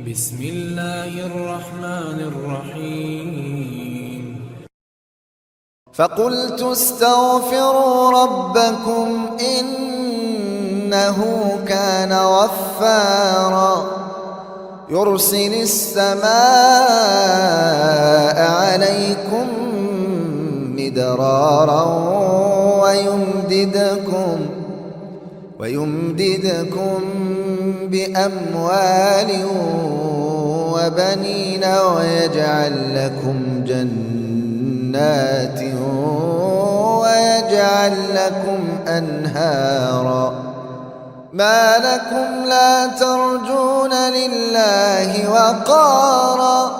بسم الله الرحمن الرحيم. فقلت استغفروا ربكم إنه كان غفارا. يرسل السماء عليكم مدرارا ويمددكم ويمددكم بأموال وبنين ويجعل لكم جنات ويجعل لكم أنهارا. ما لكم لا ترجون لله وقارا.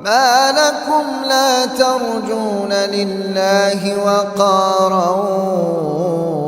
ما لكم لا ترجون لله وقارا.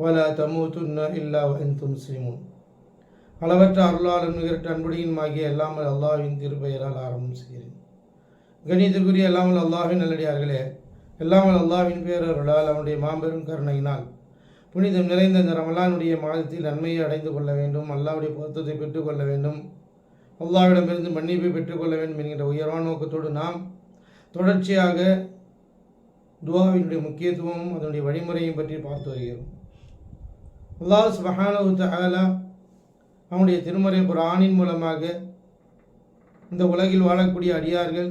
வலா தமுத்துன்ன இல்லா வயந்தும் முஸ்லிமும் அளவற்ற அருளாளன் நிகழ்ட்ட அன்புடையும் ஆகிய எல்லாமல் அல்லாவின் திருப்பெயரால் ஆரம்பம் செய்கிறேன். கணிதத்துக்குரிய எல்லாமல் அல்லாவின் நல்லடியார்களே எல்லாமல் அல்லாவின் பேரருளால் அவனுடைய மாபெரும் கருணையினால் புனிதம் நிறைந்த இந்த ரமலானுடைய மாதத்தில் நன்மையை அடைந்து கொள்ள வேண்டும் அல்லாவுடைய பொருத்தத்தை பெற்றுக்கொள்ள வேண்டும் அல்லாவிடமிருந்து மன்னிப்பை பெற்றுக்கொள்ள வேண்டும் என்கிற உயர்வான நோக்கத்தோடு நாம் தொடர்ச்சியாக துவாவினுடைய முக்கியத்துவம் அதனுடைய வழிமுறையும் பற்றி பார்த்து வருகிறோம். அல்லாஹ் சுபஹானஹு தஹாலா அவனுடைய திருமறை குரானின் மூலமாக இந்த உலகில் வாழக்கூடிய அடியார்கள்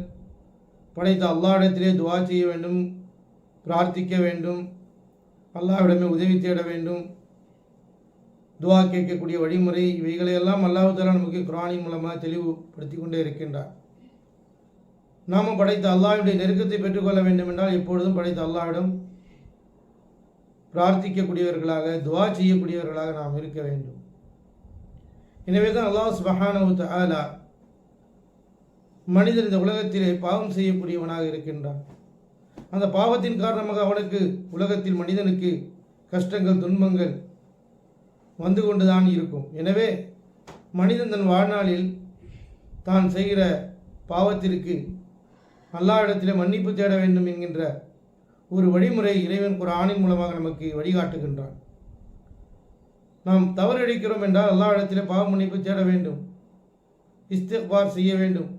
படைத்த அல்லாவிடத்திலே துவா செய்ய வேண்டும் பிரார்த்திக்க வேண்டும் அல்லாவிடமே உதவி தேட வேண்டும் துவா கேட்கக்கூடிய வழிமுறை இவைகளையெல்லாம் அல்லாஹாலா நமக்கு குரானின் மூலமாக தெளிவுபடுத்தி கொண்டே இருக்கின்றார். நாம படைத்த அல்லாஹ்வுடைய நெருக்கத்தை பெற்றுக்கொள்ள வேண்டும் என்றால் எப்பொழுதும் படைத்த அல்லாவிடம் பிரார்த்திக்கக்கூடியவர்களாக துவா செய்யக்கூடியவர்களாக நாம் இருக்க வேண்டும். எனவே தான் அல்லாஹ் சுபஹானவு தாலா மனிதன் இந்த உலகத்திலே பாவம் செய்யக்கூடியவனாக இருக்கின்றான். அந்த பாவத்தின் காரணமாக அவனுக்கு உலகத்தில் மனிதனுக்கு கஷ்டங்கள் துன்பங்கள் வந்து கொண்டுதான் இருக்கும். எனவே மனிதன் தன் வாழ்நாளில் தான் செய்கிற பாவத்திற்கு அல்லாஹ்விடத்திலே மன்னிப்பு தேட வேண்டும் என்கின்ற ஒரு வழிமுறை இறைவன் ஒரு ஆணின் மூலமாக நமக்கு வழிகாட்டுகின்றான். நாம் தவறடிக்கிறோம் என்றால் அல்லாஹ்விடத்திலே பாவ மன்னிப்பு தேட வேண்டும். இஸ்திக்பார் செய்ய வேண்டும்.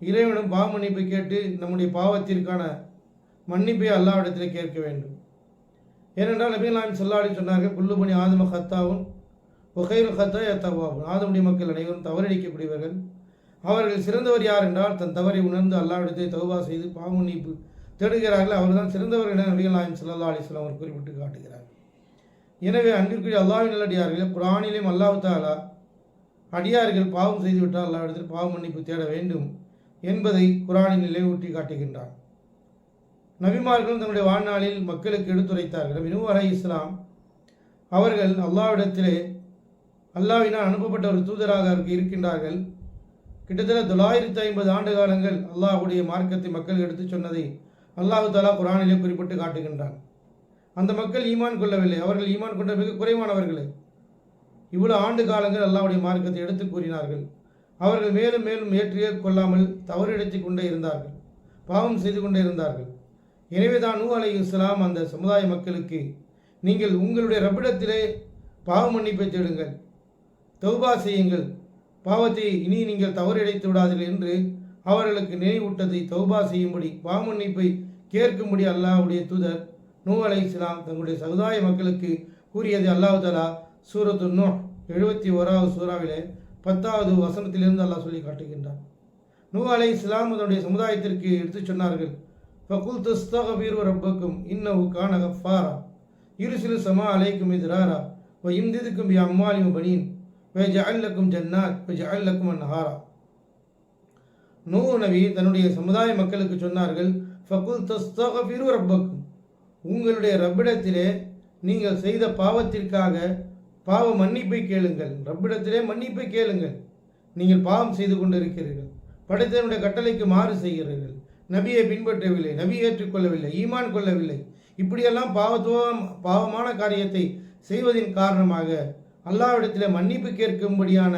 இறைவனும் பாவ மன்னிப்பு கேட்டு நம்முடைய பாவத்திற்கான மன்னிப்பை அல்லாஹ்விடத்திலே கேட்க வேண்டும். ஏனென்றால் நான் சொல்லாடி சொன்னார்கள் குல்லுபணி ஆதம ஹத்தாவும் ஒகைரு ஹத்தா எத்தவாவும் ஆதமுடைய மக்கள் அனைவரும் தவறடிக்கக்கூடியவர்கள். அவர்கள் சிறந்தவர் யார் என்றால் தன் தவறை உணர்ந்து அல்லாவிடத்தை தௌபா செய்து பாவ மன்னிப்பு தேடுகிறார்கள். அவர்தான் சிறந்தவர் என நபிகள் நாயம் சல்லா அலிஸ்லாம் அவர் குறிப்பிட்டு காட்டுகிறார். எனவே அன்பிற்குரிய அல்லாஹ்வின் நல்லடியார்கள் குரானிலும் அல்லாஹ் தாலா அடியார்கள் பாவம் செய்துவிட்டால் அல்லாவிடத்தில் பாவ மன்னிப்பு தேட வேண்டும் என்பதை குரானின் நிலைவூட்டி காட்டுகின்றார் நபிமார்கள் தன்னுடைய வாழ்நாளில் மக்களுக்கு எடுத்துரைத்தார்கள். நபி அலை இஸ்லாம் அவர்கள் அல்லாவிடத்திலே அல்லாவினால் அனுப்பப்பட்ட ஒரு தூதராக இருக்கின்றார்கள். கிட்டத்தட்ட தொள்ளாயிரத்தி ஐம்பது ஆண்டு காலங்கள் அல்லாஹுடைய மார்க்கத்தை மக்கள் எடுத்துச் சொன்னதை அல்லாஹு தாலா குரானிலே குறிப்பிட்டு காட்டுகின்றான். அந்த மக்கள் ஈமான் கொள்ளவில்லை. அவர்கள் ஈமான் கொண்ட மிக குறைவானவர்களே. இவ்வளோ ஆண்டு காலங்கள் அல்லாவுடைய மார்க்கத்தை எடுத்து கூறினார்கள். அவர்கள் மேலும் மேலும் ஏற்றியே கொள்ளாமல் தவறிழைத்து கொண்டே இருந்தார்கள். பாவம் செய்து கொண்டே இருந்தார்கள். எனவே தான் நூ அலை இஸ்லாம் அந்த சமுதாய மக்களுக்கு நீங்கள் உங்களுடைய ரப்பிடத்திலே பாவ மன்னிப்பை தேடுங்கள். தௌபா செய்யுங்கள். பாவத்தை இனி நீங்கள் தவறிழைத்து விடாதீர்கள் என்று அவர்களுக்கு நினைவூட்டத்தை தௌபா செய்யும்படி பாமன்னிப்பை கேட்கும்படி அல்லாஹுடைய தூதர் நூ அலை இஸ்லாம் தங்களுடைய சமுதாய மக்களுக்கு கூறியது அல்லாஹு தலா சூரத்து நூ எழுபத்தி ஓராவது சூறாவிலே பத்தாவது வசனத்திலிருந்து அல்லாஹ் சொல்லி காட்டுகின்றார் நூ அலை இஸ்லாம் அதனுடைய சமுதாயத்திற்கு எடுத்துச் சொன்னார்கள் ஃபகுல் துஸ்தகபீர் ரப்பக்கும் கானக கான கஃபாரா இருசிலு சமா அலைக்கும் எதிராரா வ இம்திதுக்கும் பி அம்மாலிம் பனீன் வை ஜஅல்லக்கும் ஜன்னாத் வை ஜஅல்லக்கும் அன்ஹாரா. நூ நபி தன்னுடைய சமுதாய மக்களுக்கு சொன்னார்கள் ஃபகுல் தஸ்தகபீர் ரப்பக்கும். உங்களுடைய ரப்பிடத்திலே நீங்கள் செய்த பாவத்திற்காக பாவ மன்னிப்பை கேளுங்கள். ரப்பிடத்திலே மன்னிப்பை கேளுங்கள். நீங்கள் பாவம் செய்து கொண்டிருக்கிறீர்கள். படைத்தவனுடைய கட்டளைக்கு மாறு செய்கிறீர்கள். நபியை பின்பற்றவில்லை நபி ஏற்றுக்கொள்ளவில்லை ஈமான் கொள்ளவில்லை. இப்படியெல்லாம் பாவத்துவம் பாவமான காரியத்தை செய்வதின் காரணமாக அல்லாவிடத்தில் மன்னிப்பு கேட்கும்படியான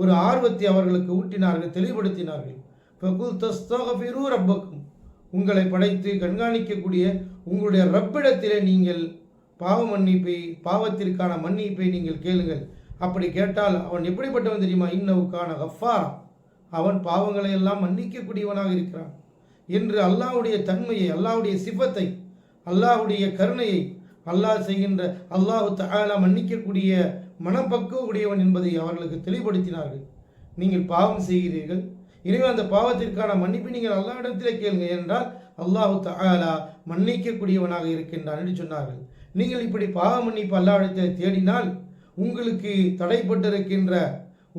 ஒரு ஆர்வத்தை அவர்களுக்கு ஊட்டினார்கள் தெளிவுபடுத்தினார்கள். ஃபகுல் தஸ்தகஃபிரு ரப்பக்கும் உங்களை படைத்து கண்காணிக்கக்கூடிய உங்களுடைய ரப்பிடத்திலே நீங்கள் பாவ மன்னிப்பை பாவத்திற்கான மன்னிப்பை நீங்கள் கேளுங்கள். அப்படி கேட்டால் அவன் எப்படிப்பட்டவன் தெரியுமா? இன்னவுக்கான கஃபாரா. அவன் பாவங்களை எல்லாம் மன்னிக்கக்கூடியவனாக இருக்கிறான். என்று அல்லாவுடைய தன்மையை அல்லாவுடைய சிபத்தை அல்லாவுடைய கருணையை அல்லாஹ் செய்கின்ற அல்லாஹு தஆலா மன்னிக்கக்கூடிய மனப்பக்குவ உடையவன் என்பதை அவர்களுக்கு தெளிவுபடுத்தினார்கள். நீங்கள் பாவம் செய்கிறீர்கள். எனவே அந்த பாவத்திற்கான மன்னிப்பை நீங்கள் அல்லாஹ்விடத்திலே கேளுங்க என்றால் அல்லாஹு தாலா மன்னிக்கக்கூடியவனாக இருக்கின்றான் என்று சொன்னார்கள். நீங்கள் இப்படி பாவ மன்னிப்பு அல்லாஹ்விடத்தில் தேடினால் உங்களுக்கு தடைப்பட்டிருக்கின்ற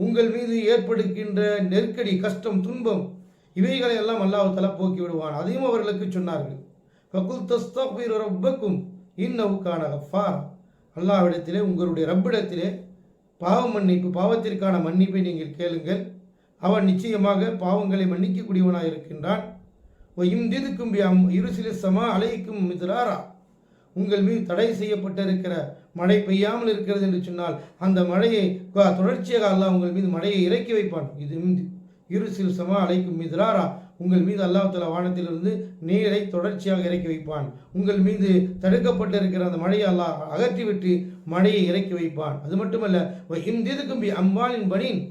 உங்கள் மீது ஏற்படுகின்ற நெருக்கடி கஷ்டம் துன்பம் இவைகளை எல்லாம் அல்லாஹு தலா போக்கி விடுவான். அதையும் அவர்களுக்கு சொன்னார்கள். ஃபகுல் தஸ்தக்பிரு ரப்பக்கும் இன்னவுக்கான கஃபார் அல்லாவிடத்திலே உங்களுடைய ரப்பிடத்திலே பாவ மன்னிப்பு பாவத்திற்கான மன்னிப்பை நீங்கள் கேளுங்கள். அவன் நிச்சயமாக பாவங்களை மன்னிக்கக்கூடியவனாக இருக்கின்றான் இம்திதுக்கும் இரு இருசில சமா அலைக்கும் மிதிராரா உங்கள் மீது தடை செய்யப்பட்டிருக்கிற மழை பெய்யாமல் இருக்கிறது என்று சொன்னால் அந்த மழையை தொடர்ச்சியாக அல்லாஹ் உங்கள் மீது மழையை இறக்கி வைப்பான். இது இரு சிறு சமா அலைக்கும் மிதிராரா உங்கள் மீது அல்லாஹால வானத்திலிருந்து நீரை தொடர்ச்சியாக இறக்கி வைப்பான். உங்கள் மீது தடுக்கப்பட்டிருக்கிற அந்த மழையை அல்லாஹ் அகற்றிவிட்டு மழையை இறக்கி வைப்பான். அது மட்டுமல்ல இம்திதுக்கும் அம்பாலின் பனீன்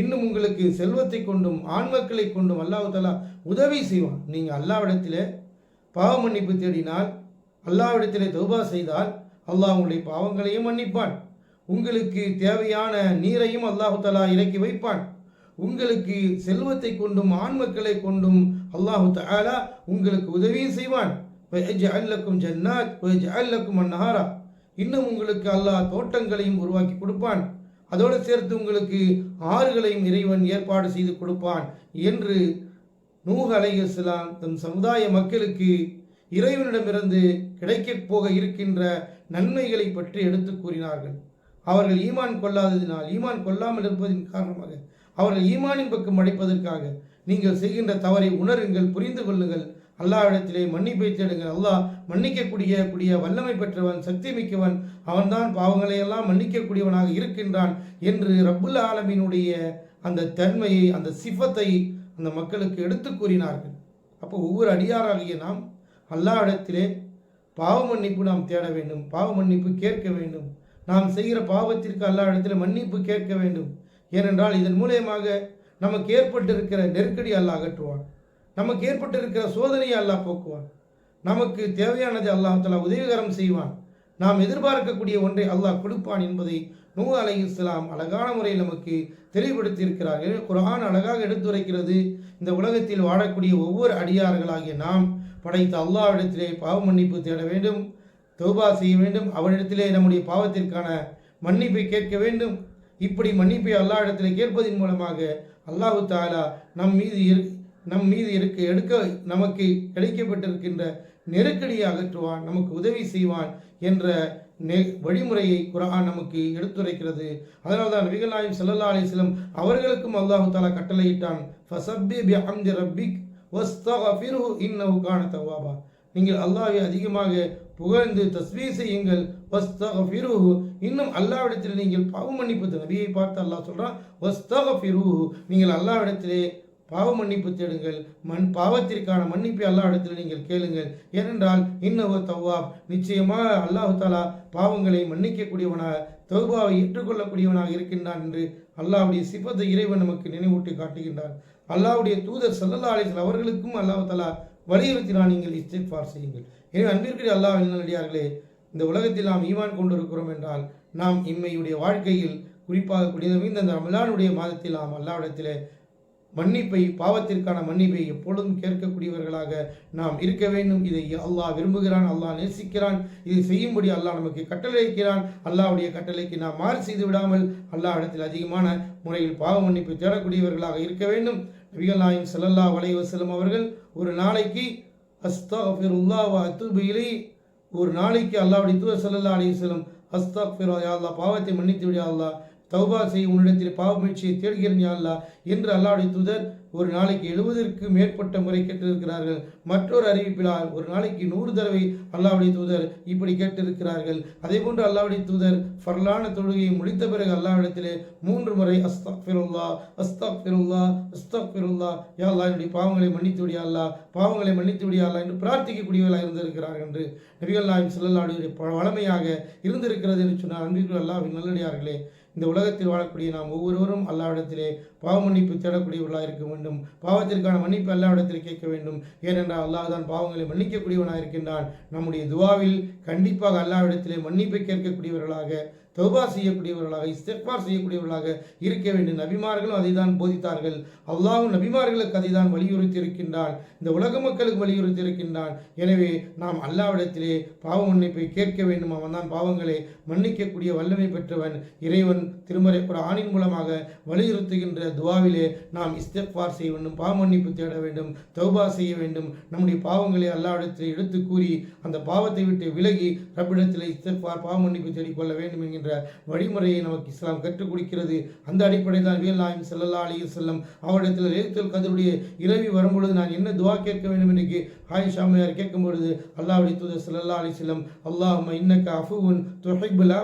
இன்னும் உங்களுக்கு செல்வத்தை கொண்டும் ஆண்மக்களை கொண்டும் அல்லாஹாலா உதவி செய்வான். நீங்கள் அல்லாவிடத்திலே பாவ மன்னிப்பு தேடினால் அல்லாவிடத்திலே தௌபா செய்தால் அல்லாஹ் உங்களுடைய பாவங்களையும் மன்னிப்பான். உங்களுக்கு தேவையான நீரையும் அல்லாஹுத்தலா இறக்கி வைப்பான். உங்களுக்கு செல்வத்தை கொண்டும் ஆண்மக்களை கொண்டும் அல்லாஹு தாலா உங்களுக்கு உதவியும் செய்வான். அல்லக்கும் ஜன்னாத் அல்லக்கும் அன்னஹாரா இன்னும் உங்களுக்கு அல்லாஹ் தோட்டங்களையும் உருவாக்கி கொடுப்பான். அதோடு சேர்த்து உங்களுக்கு ஆறுகளையும் இறைவன் ஏற்பாடு செய்து கொடுப்பான் என்று நூஹ் அலைஹிஸ்ஸலாம் தன் சமுதாய மக்களுக்கு இறைவனிடமிருந்து கிடைக்கப் போக இருக்கின்ற நன்மைகளை பற்றி எடுத்து கூறினார்கள். அவர்கள் ஈமான் கொள்ளாததினால் ஈமான் கொள்ளாமல் இருப்பதின் காரணமாக அவர்கள் ஈமானின் பக்கம் அடைப்பதற்காக நீங்கள் செய்கின்ற தவறை உணருங்கள் புரிந்து கொள்ளுங்கள். அல்லாவிடத்திலே மன்னிப்பை தேடுங்கள். அல்லாஹ் மன்னிக்கக்கூடிய கூடிய வல்லமை பெற்றவன் சக்தி மிக்கவன் அவன்தான் பாவங்களை எல்லாம் மன்னிக்கக்கூடியவனாக இருக்கின்றான் என்று ரப்புல் ஆலமினுடைய அந்த தன்மையை அந்த சிஃபத்தை அந்த மக்களுக்கு எடுத்து கூறினார்கள். அப்போ ஒவ்வொரு அடியாராகிய நாம் அல்லாவிடத்திலே பாவ மன்னிப்பு நாம் தேட வேண்டும் பாவ மன்னிப்பு கேட்க வேண்டும். நாம் செய்கிற பாவத்திற்கு அல்லாஹ்விடத்தில் மன்னிப்பு கேட்க வேண்டும். ஏனென்றால் இதன் மூலியமாக நமக்கு ஏற்பட்டிருக்கிற நெருக்கடி அல்ல அகற்றுவான். நமக்கு ஏற்பட்டிருக்கிற சோதனையை அல்லாஹ் போக்குவான். நமக்கு தேவையானது அல்லாஹாலா உதவிகரம் செய்வான். நாம் எதிர்பார்க்கக்கூடிய ஒன்றை அல்லாஹ் கொடுப்பான் என்பதை நூ அலை இஸ்லாம் அழகான முறையில் நமக்கு தெளிவுபடுத்தியிருக்கிறார்கள். குரான் அழகாக எடுத்துரைக்கிறது இந்த உலகத்தில் வாழக்கூடிய ஒவ்வொரு அடியார்களாகிய நாம் படைத்த அல்லாவிடத்திலே பாவ மன்னிப்பு தேட வேண்டும் தௌபா செய்ய வேண்டும். அவனிடத்திலே நம்முடைய பாவத்திற்கான மன்னிப்பை கேட்க வேண்டும். இப்படி மன்னிப்பை அல்லாஹ்விடத்திலே கேட்பதன் மூலமாக அல்லாஹு தாலா நம் மீது நம் மீது இருக்க எடுக்க நமக்கு கிடைக்கப்பட்டிருக்கின்ற நெருக்கடியை அகற்றுவான் நமக்கு உதவி செய்வான் என்ற நெ வழிமுறையை குரான் நமக்கு எடுத்துரைக்கிறது. அதனால தான் நபிகள் நாயம் அலிஸ்லம் அவர்களுக்கும் அல்லாஹு தாலா கட்டளையிட்டான் ஃபஸப்பி பிஹம்தி ரப்பிக் வஸ்தக்ஃபிருஹு இன்னஹு கான தவாபா. நீங்கள் அல்லாஹை அதிகமாக புகழ்ந்து தஸ்வீ செய்யுங்கள் வஸ்தக்ஃபிருஹு இன்னும் அல்லாவிடத்தில் நீங்கள் பாவமன்னிப்பு நபியை பார்த்து அல்லாஹ் சொல்றான் வஸ்தக்ஃபிருஹு நீங்கள் அல்லாவிடத்திலே பாவ மன்னிப்பு தேடுங்கள். மண் பாவத்திற்கான மன்னிப்பை அல்லாஹ்விடத்தில் நீங்கள் கேளுங்கள். ஏனென்றால் இன்னஹு தவ்வாப் நிச்சயமாக அல்லாஹு தாலா பாவங்களை மன்னிக்கக்கூடியவனாக தௌபாவை ஏற்றுக்கொள்ளக்கூடியவனாக இருக்கின்றான் என்று அல்லாவுடைய சிபத்தை இறைவன் நமக்கு நினைவூட்டி காட்டுகின்றான். அல்லாவுடைய தூதர் சல்லல்லா அலைஹி அவர்களுக்கும் அல்லாஹ் தாலா வலியுறுத்தினா நீங்கள் இஸ்திஃபார் செய்யுங்கள். எனவே அன்பிற்குரிய அல்லாஹ் நல்லடியார்களே இந்த உலகத்தில் நாம் ஈமான் கொண்டிருக்கிறோம் என்றால் நாம் இம்மையுடைய வாழ்க்கையில் குறிப்பாக கூடிய இந்த ரமலானுடைய மாதத்தில் நாம் அல்லாவிடத்திலே மன்னிப்பை பாவத்திற்கான மன்னிப்பை எப்பொழுதும் கேட்கக்கூடியவர்களாக நாம் இருக்க வேண்டும். இதை அல்லாஹ் விரும்புகிறான் அல்லாஹ் நேசிக்கிறான். இதை செய்யும்படி அல்லாஹ் நமக்கு கட்டளைக்கிறான் அல்லாஹுடைய கட்டளைக்கு நாம் மாறு செய்து விடாமல் அல்லாஹ் இடத்தில் அதிகமான முறையில் பாவ மன்னிப்பு தேடக்கூடியவர்களாக இருக்க வேண்டும். நபிகள் நாயும் ஸல்லல்லாஹு அலைஹி செல்லும் அவர்கள் ஒரு நாளைக்கு அஸ்தக்ஃபிருல்லாஹ் வ ஒரு நாளைக்கு அல்லாவுடைய தூர ஸல்லல்லாஹு அலைய செல்லும் அஸ்தா பாவத்தை மன்னித்து விடியா அல்லா அல்லாஹ். தௌபா செய் உன்னிடத்தில் பாவமீழ்ச்சியை தேடுகிறேன் யாழ்லா என்று அல்லாவுடைய தூதர் ஒரு நாளைக்கு எழுபதற்கு மேற்பட்ட முறை கேட்டிருக்கிறார்கள். மற்றொரு அறிவிப்பிலார் ஒரு நாளைக்கு நூறு தடவை அல்லாவுடைய தூதர் இப்படி கேட்டிருக்கிறார்கள். அதே போன்று அல்லாவுடைய தூதர் ஃபர்லான தொழுகையை முடித்த பிறகு அல்லாவிடத்திலே மூன்று முறை அஸ்தக்ஃபிருல்லா அஸ்தக்ஃபிருல்லா அஸ்தக்ஃபிருல்லா. யா அல்லா என்னுடைய பாவங்களை மன்னித்து விடியா அல்லா பாவங்களை மன்னித்து விடியா அல்லா என்று பிரார்த்திக்கக்கூடியவர்களாக இருந்திருக்கிறார்கள் என்று நபிகள் நாயம் செல்லல்லாவுடைய வளமையாக இருந்திருக்கிறது என்று சொன்னால் அன்பிற்குள் அல்லாவின் நல்லடியார்களே இந்த உலகத்தில் வாழக்கூடிய நாம் ஒவ்வொருவரும் அல்லாவிடத்திலே பாவ மன்னிப்பு தேடக்கூடியவர்களாக இருக்க வேண்டும். பாவத்திற்கான மன்னிப்பு அல்லாவிடத்தில் கேட்க வேண்டும். ஏனென்றால் அல்லாஹ் தான் பாவங்களை மன்னிக்கக்கூடியவனாக இருக்கின்றான். நம்முடைய துவாவில் கண்டிப்பாக அல்லாவிடத்திலே மன்னிப்பை கேட்கக்கூடியவர்களாக தௌபா செய்யக்கூடியவர்களாக இஸ்திஃபார் செய்யக்கூடியவர்களாக இருக்க வேண்டும் நபிமார்களும் அதை தான் போதித்தார்கள். அல்லாஹ்வும் நபிமார்களுக்கு அதை தான் வலியுறுத்தி இருக்கின்றான் இந்த உலக மக்களுக்கு வலியுறுத்தி இருக்கின்றான் எனவே நாம் அல்லாவிடத்திலே பாவ மன்னிப்பை கேட்க வேண்டும். அவன் தான் பாவங்களை மன்னிக்கக்கூடிய வல்லமை பெற்றவன். இறைவன் திருமறை ஆணின் மூலமாக வலியுறுத்துகின்ற துவாவிலே நாம் இஸ்திஃபார் செய்ய வேண்டும் பாவ மன்னிப்பு தேட வேண்டும் தௌபா செய்ய வேண்டும். நம்முடைய பாவங்களை அல்லாவிடத்தில் எடுத்து கூறி அந்த பாவத்தை விட்டு விலகி ரப்பிடத்தில் இஸ்திஃபார் பாவ மன்னிப்பு தேடிக்கொள்ள வேண்டும் என்கின்ற வழிமுறையை நமக்கு இஸ்லாம் கற்றுக் கொடுக்கிறது. அந்த அடிப்படையில் தான் வீல் நாயம் செல்லல்லா அலி செல்லம் அவரிடத்தில் லேத்துல் கதருடைய இரவி வரும்பொழுது நான் என்ன துவா கேட்க வேண்டும் என்று ஆயிஷா அம்மையார் கேட்கும் பொழுது அல்லாவுடைய தூதர் செல்லல்லா அலி செல்லம் அல்லாஹும்ம இன்னக்க அஃபுவுன் துஹைபுலா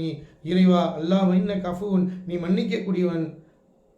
நீ இறைவா அல்லாஹ் இன்னக்க அஃபுவுன். நீ மன்னிக்கக்கூடியவன்.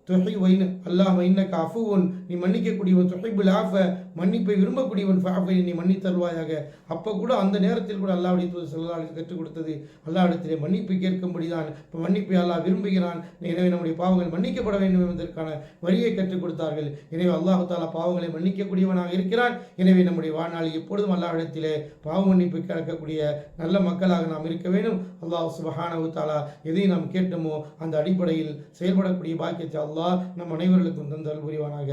துஹை வைன் அல்லாஹ் இன்னக்க அஃபுன் நீ மன்னிக்கக்கூடியவன் சொஹைபுல் ஆஃப மன்னிப்பை விரும்பக்கூடியவன் ஃபாஃபை நீ மன்னித்தருவாயாக. அப்போ கூட அந்த நேரத்தில் கூட அல்லாவுடைய தூது செல்லாளுக்கு கற்றுக் கொடுத்தது. அல்லாவிடத்திலே மன்னிப்பு கேட்கும்படிதான். இப்போ மன்னிப்பை அல்லாஹ் விரும்புகிறான். எனவே நம்முடைய பாவங்கள் மன்னிக்கப்பட வேண்டும் என்பதற்கான வழியை கற்றுக் கொடுத்தார்கள். எனவே அல்லாஹு தாலா பாவங்களை மன்னிக்கக்கூடியவனாக இருக்கிறான். எனவே நம்முடைய வாழ்நாள் எப்பொழுதும் அல்லாவிடத்திலே பாவ மன்னிப்பு கேட்கக்கூடிய நல்ல மக்களாக நாம் இருக்க வேண்டும். அல்லாஹ் சுபஹானவு தாலா எதை நாம் கேட்டோமோ அந்த அடிப்படையில் செயல்படக்கூடிய பாக்கியத்தை அல்லாஹ் நம் அனைவர்களுக்கும் தந்தல் புரிவானாக.